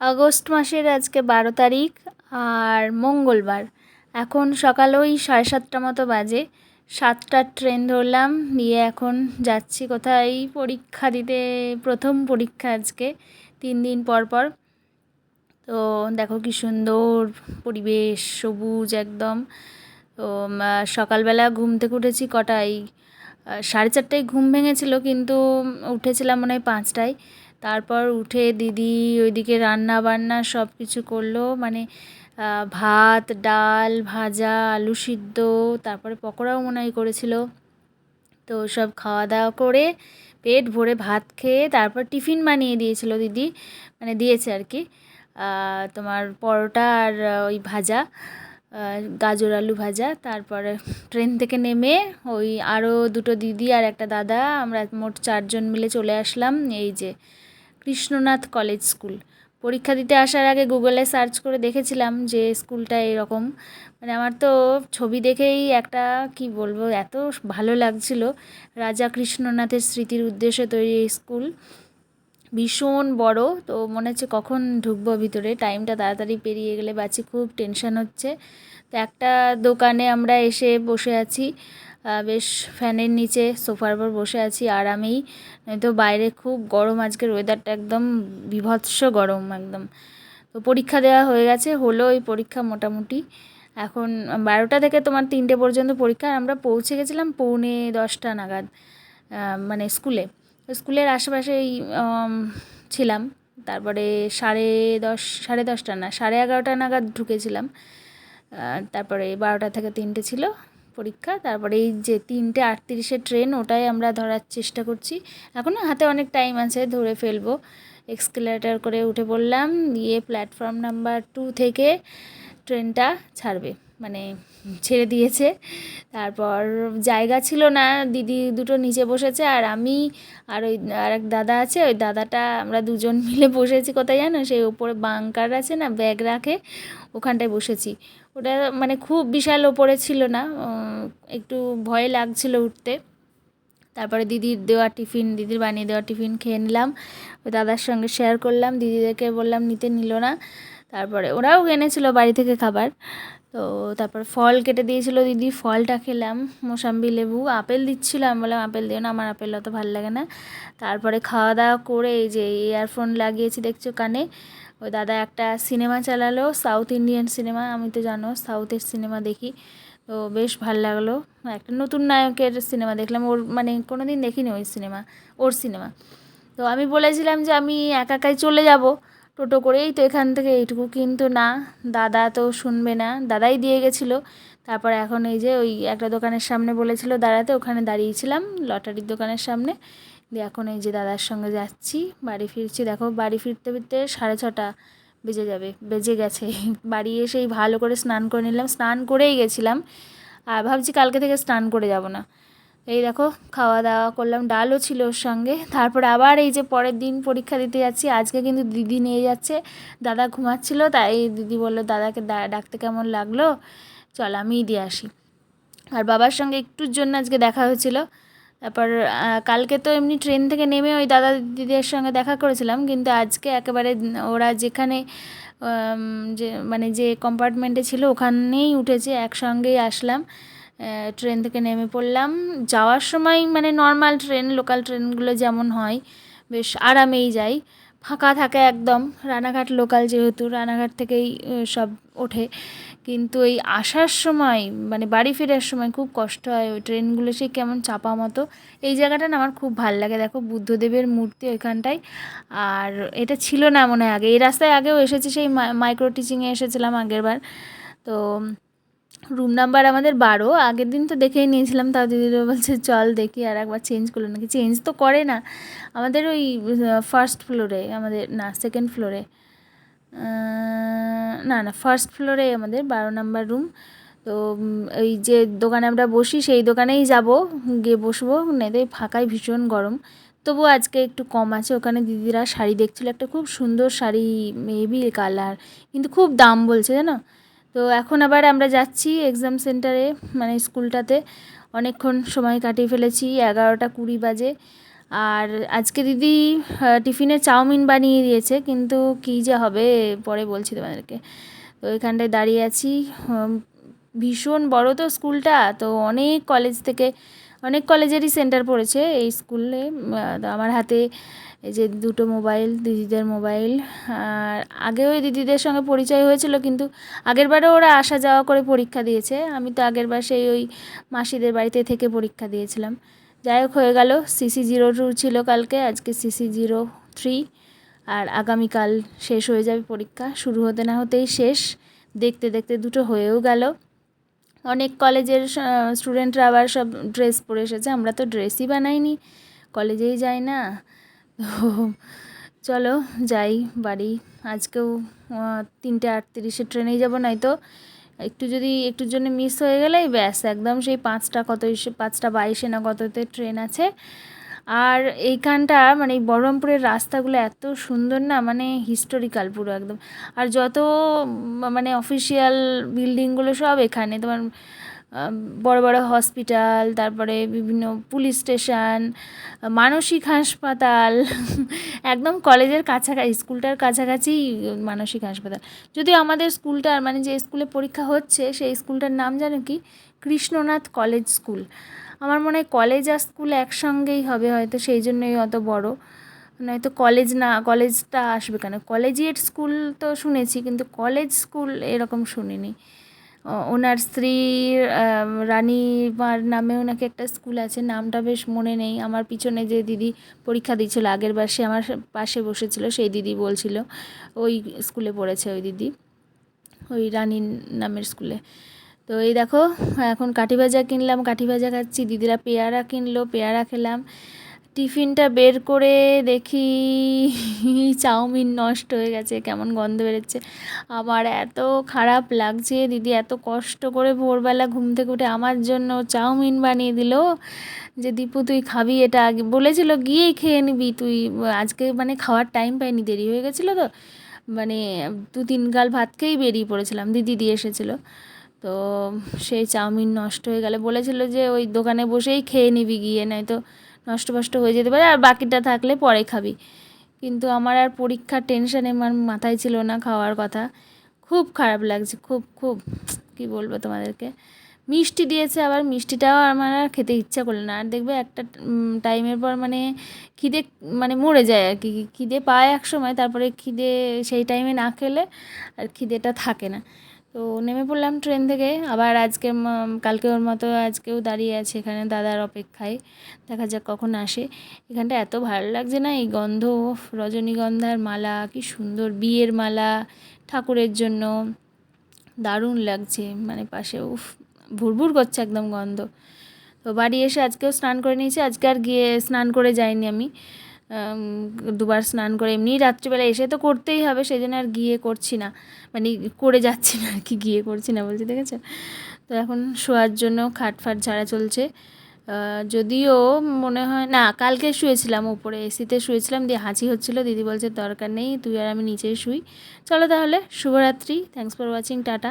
August মাসের আজকে বারো তারিখ আর মঙ্গলবার। এখন সকাল ওই সাড়ে সাতটা মতো বাজে। সাতটার ট্রেন ধরলাম, দিয়ে এখন যাচ্ছি কোথায়? পরীক্ষা দিতে, প্রথম পরীক্ষা আজকে, তিন দিন পর পর। তো দেখো কি সুন্দর পরিবেশ, সবুজ একদম। তো সকালবেলা ঘুম থেকে উঠেছি কটায়? সাড়ে চারটায় ঘুম ভেঙেছিল, কিন্তু উঠেছিলাম মনে হয় পাঁচটায়। তারপর উঠে দিদি ওইদিকে রান্না বান্না সব কিছু করল। মানে ভাত, ডাল, ভাজা, আলু সিদ্ধ, তারপরে পকোড়াও মনে হয় করেছিল। তো সব খাওয়া দাওয়া করে পেট ভরে ভাত খেয়ে তারপর টিফিন বানিয়ে দিয়েছিল দিদি। মানে দিয়েছে আর কি। তোমার পরোটা আর ওই ভাজা গাজর আলু ভাজা। তারপরে ট্রেন থেকে নেমে ওই আরও দুটো দিদি আর একটা দাদা, আমরা মোট চারজন মিলে চলে আসলাম। এই যে কৃষ্ণনাথ কলেজ স্কুল। পরীক্ষা দিতে আসার আগে গুগলে সার্চ করে দেখেছিলাম যে স্কুলটা এরকম। মানে আমার তো ছবি দেখেই একটা, কি বলব, এত ভালো লাগছিল। রাজা কৃষ্ণনাথের স্মৃতির উদ্দেশ্যে তৈরি এই স্কুল। ভীষণ বড়, তো মনে হচ্ছে কখন ঢুকবো ভিতরে। টাইমটা তাড়াতাড়ি পেরিয়ে গেলে বাচ্চি খুব টেনশন হচ্ছে। তো একটা দোকানে আমরা এসে বসে আছি। বেশ ফ্যানের নিচে সোফার উপর বসে আছি আরামেই তো বাইরে খুব গরম আজকের ওয়েদারটা একদম বিভৎস গরম একদম। তো পরীক্ষা দেওয়া হয়ে গেছে, হলো ওই পরীক্ষা মোটামুটি। এখন বারোটা থেকে তোমার তিনটে পর্যন্ত পরীক্ষা আমরা পৌঁছে গেছিলাম পৌনে দশটা নাগাদ মানে স্কুলে। স্কুলের আশেপাশেই ছিলাম। তারপরে সাড়ে দশ, সাড়ে দশটা না, সাড়ে এগারোটা নাগাদ ঢুকেছিলাম। তারপরে বারোটা থেকে তিনটে ছিল। পরীক্ষা, তারপরে এই যে তিনটে আটত্রিশের ট্রেন ওটাই আমরা ধরার চেষ্টা করছি। এখনও হাতে অনেক টাইম আছে, ধরে ফেলব। এক্সকেলেটার করে উঠে পড়লাম দিয়ে প্ল্যাটফর্ম নাম্বার টু থেকে ট্রেনটা ছাড়বে মানে ছেড়ে দিয়েছে। তারপর জায়গা ছিল না, দিদি দুটো নিচে বসেছে, আর আমি আর ওই আর এক দাদা আছে, ওই দাদাটা আমরা দুজন মিলে বসেছি, কোথায় জানো? সেই ওপরে বাঙ্কার আছে না ব্যাগ রাখে, ওখানটায় বসেছি। ওটা মানে খুব বিশাল ওপরে ছিল না একটু ভয় লাগছিল উঠতে। তারপরে দিদির দেওয়া টিফিন, দিদির বানিয়ে দেওয়া টিফিন খেয়ে নিলাম। ওই দাদার সঙ্গে শেয়ার করলাম, দিদিদেরকে বললাম, নিতে নিল না। তারপরে ওরাও এনেছিল বাড়ি থেকে খাবার। তো তারপর ফল কেটে দিয়েছিল দিদি, ফলটা খেলাম, মোসাম্বি লেবু, আপেল দিচ্ছিল। আমি বললাম, আপেল দিও না, আমার আপেল অত ভালো লাগে না। তারপরে খাওয়া দাওয়া করে এই যে ইয়ারফোন লাগিয়েছি, দেখছ কানে। ওই দাদা একটা সিনেমা চালালো সাউথ ইন্ডিয়ান সিনেমা আমি তো জানো সাউথের সিনেমা দেখি। তো বেশ ভালো লাগল। একটা নতুন নায়কের সিনেমা দেখলাম, ওর মানে কোনো দিন দেখিনি ওই সিনেমা ওর সিনেমা তো আমি বলেছিলাম যে আমি একা একাই চলে যাব, টোটো করেই তো এখান থেকে এইটুকু। কিন্তু না, দাদা তো শুনবে না, দাদাই দিয়ে গেছিল। তারপর এখন এই যে ওই একটা দোকানের সামনে বলেছিল দাঁড়াতে, ওখানে দাঁড়িয়েছিলাম, লটারির দোকানের সামনে। দিয়ে এখন এই যে দাদার সঙ্গে যাচ্ছি, বাড়ি ফিরছি। দেখো, বাড়ি ফিরতে ফিরতে সাড়ে ছটা বেজে যাবে, বেজে গেছে। বাড়ি এসেই ভালো করে স্নান করে নিলাম। স্নান করেই গেছিলাম। আর ভাবছি কালকে থেকে স্নান করে যাব না। এই দেখো, খাওয়া দাওয়া করলাম, ডালও ছিল ওর সঙ্গে। তারপরে আবার এই যে পরের দিন পরীক্ষা দিতে যাচ্ছি, আজকে কিন্তু দিদি নিয়ে যাচ্ছে। দাদা ঘুমাচ্ছিল, তাই দিদি বলল, দাদাকে ডাকতে কেমন লাগল? চল আমিই দিয়ে আসি। আর বাবার সঙ্গে একটুর জন্য আজকে দেখা হয়েছিল। তারপর কালকে তো এমনি ট্রেন থেকে নেমে ওই দাদা দিদিদের সঙ্গে দেখা করেছিলাম, কিন্তু আজকে একেবারে ওরা যেখানে যে মানে যে কম্পার্টমেন্টে ছিল ওখানেই উঠেছে, একসঙ্গেই আসলাম ট্রেন থেকে নেমে পড়লাম। যাওয়ার সময় মানে নর্মাল ট্রেন লোকাল ট্রেনগুলো যেমন হয়, বেশ আরামেই যাই ফাঁকা থাকে একদম। রানাঘাট লোকাল যেহেতু, রানাঘাট থেকেই সব ওঠে। কিন্তু এই আসার সময় মানে বাড়ি ফেরার সময় খুব কষ্ট হয় ওই ট্রেনগুলো সেই কেমন চাপা মতো। এই জায়গাটা না আমার খুব ভালো লাগে। দেখো বুদ্ধদেবের মূর্তি ওইখানটায়। আর এটা ছিল না মনে হয় আগে। এই রাস্তায় আগেও এসেছি, সেই মাইক্রো টিচিংয়ে এসেছিলাম আগের বার তো রুম নাম্বার আমাদের বারো। আগের দিন তো দেখেই নিয়েছিলাম, তাও দিদিরা বলছে, চল দেখি আর একবার চেঞ্জ করল নাকি। চেঞ্জ তো করে না। আমাদের ওই ফার্স্ট ফ্লোরে আমাদের, না সেকেন্ড ফ্লোরে না না ফার্স্ট ফ্লোরে আমাদের বারো নাম্বার রুম তো ওই যে দোকানে আমরা বসি, সেই দোকানেই যাব, গিয়ে বসবো, নেদে ফাঁকায় ভীষণ গরম। তবু আজকে একটু কম আছে। ওখানে দিদিরা শাড়ি দেখছিলো, একটা খুব সুন্দর শাড়ি, মেবি কালার, কিন্তু খুব দাম বলছে, জানো? তো এখন আবার আমরা যাচ্ছি এক্সাম সেন্টারে মানে স্কুলটাতে। অনেকক্ষণ সময় কাটিয়ে ফেলেছি, এগারোটা কুড়ি বাজে। আর আজকে দিদি টিফিনে চাউমিন বানিয়ে দিয়েছে, কিন্তু কী যে হবে পরে বলছি তোমাদেরকে। তো এখানটায় দাঁড়িয়ে আছি। ভীষণ বড় তো স্কুলটা, তো অনেক কলেজ থেকে, অনেক কলেজেরই সেন্টার পড়েছে এই স্কুলে। আমার হাতে এই যে দুটো মোবাইল, দিদিদের মোবাইল। আর আগেও ওই দিদিদের সঙ্গে পরিচয় হয়েছিল, কিন্তু আগেরবারও ওরা আসা যাওয়া করে পরীক্ষা দিয়েছে। আমি তো আগেরবার সেই ওই মাসিদের বাড়িতে থেকে পরীক্ষা দিয়েছিলাম। যাই হোক, হয়ে গেল। সিসি জিরো টু ছিল কালকে, আজকে সিসি জিরো থ্রি। আর আগামীকাল শেষ হয়ে যাবে পরীক্ষা। শুরু হতে না হতেই শেষ। দেখতে দেখতে দুটো হয়েও গেল। অনেক কলেজের স্টুডেন্টরা আবার সব ড্রেস পরে এসেছে। আমরা তো ড্রেসই বানাইনি। কলেজেই যাই না। তো চলো যাই বাড়ি। আজকেও তিনটে আটত্রিশে ট্রেনেই যাব, নয়তো একটু যদি একটুর জন্য মিস হয়ে গেলেই ব্যাস, একদম সেই পাঁচটা কত পাঁচটা বাইশে না কততে ট্রেন আছে। আর এইখানটা মানে এই বহরমপুরের রাস্তাগুলো এত সুন্দর না মানে হিস্টোরিক্যাল পুরো একদম। আর যত মানে অফিসিয়াল বিল্ডিংগুলো সব এখানে, তোমার বড় বড় হসপিটাল, তারপরে বিভিন্ন পুলিশ স্টেশন, মানসিক হাসপাতাল, একদম কলেজের কাছাকাছি, স্কুলটার কাছাকাছি মানসিক হাসপাতাল। যদিও আমাদের স্কুলটার মানে যে স্কুলে পরীক্ষা হচ্ছে, সেই স্কুলটার নাম জানো কি? Krishnanath college school. আমার মনে হয় কলেজ আর স্কুল একসঙ্গেই হবে হয়তো, সেই জন্যই অত বড়। নয়তো কলেজ না, কলেজটা আসবে কেন? কলেজিয়েট স্কুল তো শুনেছি, কিন্তু কলেজ স্কুল এরকম শুনিনি। ওনার স্ত্রীর আম, রানীমার নামেও নাকি একটা স্কুল আছে নামটা বেশ মনে নেই। আমার পিছনে যে দিদি পরীক্ষা দিচ্ছিল আগের বার সে আমার পাশে বসেছিল সেই দিদি বলছিল ওই স্কুলে পড়েছে ওই দিদি ওই রানীর নামের স্কুলে। তো এই দেখো এখন কাঠি ভাজা কিনলাম কাঠি ভাজা খাচ্ছি দিদিরা পেয়ারা কিনলো পেয়ারা খেলাম। টিফিনটা বের করে দেখি চাউমিন নষ্ট হয়ে গেছে, কেমন গন্ধ বেরোচ্ছে। আমার এত খারাপ লাগছে, দিদি এত কষ্ট করে ভোরবেলা ঘুম থেকে উঠে আমার জন্য চাউমিন বানিয়ে দিল যে, দীপু, তুই খাবি এটা আগে। বলেছিল গিয়েই খেয়ে নিবি, তুই আজকে মানে খাওয়ার টাইম পাইনি, দেরি হয়ে গেছিল তো। মানে দু তিন গাল ভাত খেয়েই বেরিয়ে পড়েছিলাম, দিদি দিয়ে এসেছিল। তো সেই চাউমিন নষ্ট হয়ে গেলে বলেছিল যে, ওই দোকানে বসেই খেয়ে নিবি গিয়ে, নয়তো নষ্ট ফষ্ট হয়ে যেতে পারে, আর বাকিটা থাকলে পরে খাবি। কিন্তু আমার আর পরীক্ষার টেনশানে আমার মাথায় ছিল না খাওয়ার কথা। খুব খারাপ লাগছে, খুব খুব, কি বলব তোমাদেরকে। মিষ্টি দিয়েছে, আবার মিষ্টিটাও আমার আর খেতে ইচ্ছা করল না। আর দেখবে একটা টাইমের পর মানে খিদে মানে মরে যায় আর কি। খিদে পায় এক সময়, তারপরে খিদে, সেই টাইমে না খেলে আর খিদেটা থাকে না। তো নেমে পড়লাম ট্রেন থেকে। আবার আজকে কালকে ওর মতো আজকেও দাঁড়িয়ে আছে এখানে দাদার অপেক্ষায়। দেখা যাক কখন আসে। এখানটা এত ভালো লাগছে না এই গন্ধ রজনীগন্ধার মালা কি সুন্দর বিয়ের মালা ঠাকুরের জন্য। দারুণ লাগছে মানে পাশে উফ ভুরভুর করছে একদম গন্ধ। তো বাড়ি এসে আজকেও স্নান করে নিয়েছি আজকে আর গিয়ে স্নান করে যাইনি আম, দুবার স্নান করে এমনি রাত্রিবেলা এসে তো করতেই হবে সেই জন্য আর গিয়ে করছি না। মানে করে যাচ্ছি না আর কি, গিয়ে করছি না বলছি দেখেছ তো এখন শোয়ার জন্য খাট ফাট ঝাড়া চলছে। যদিও মনে হয়, না, কালকে শুয়েছিলাম উপরে, এসিতে শুয়েছিলাম, দিয়ে হাঁচি হচ্ছিল, দিদি বলছে, দরকার নেই, তুই আর আমি নিচেই শুই। চলো তাহলে, শুভরাত্রি থ্যাংকস ফর ওয়াচিং টাটা।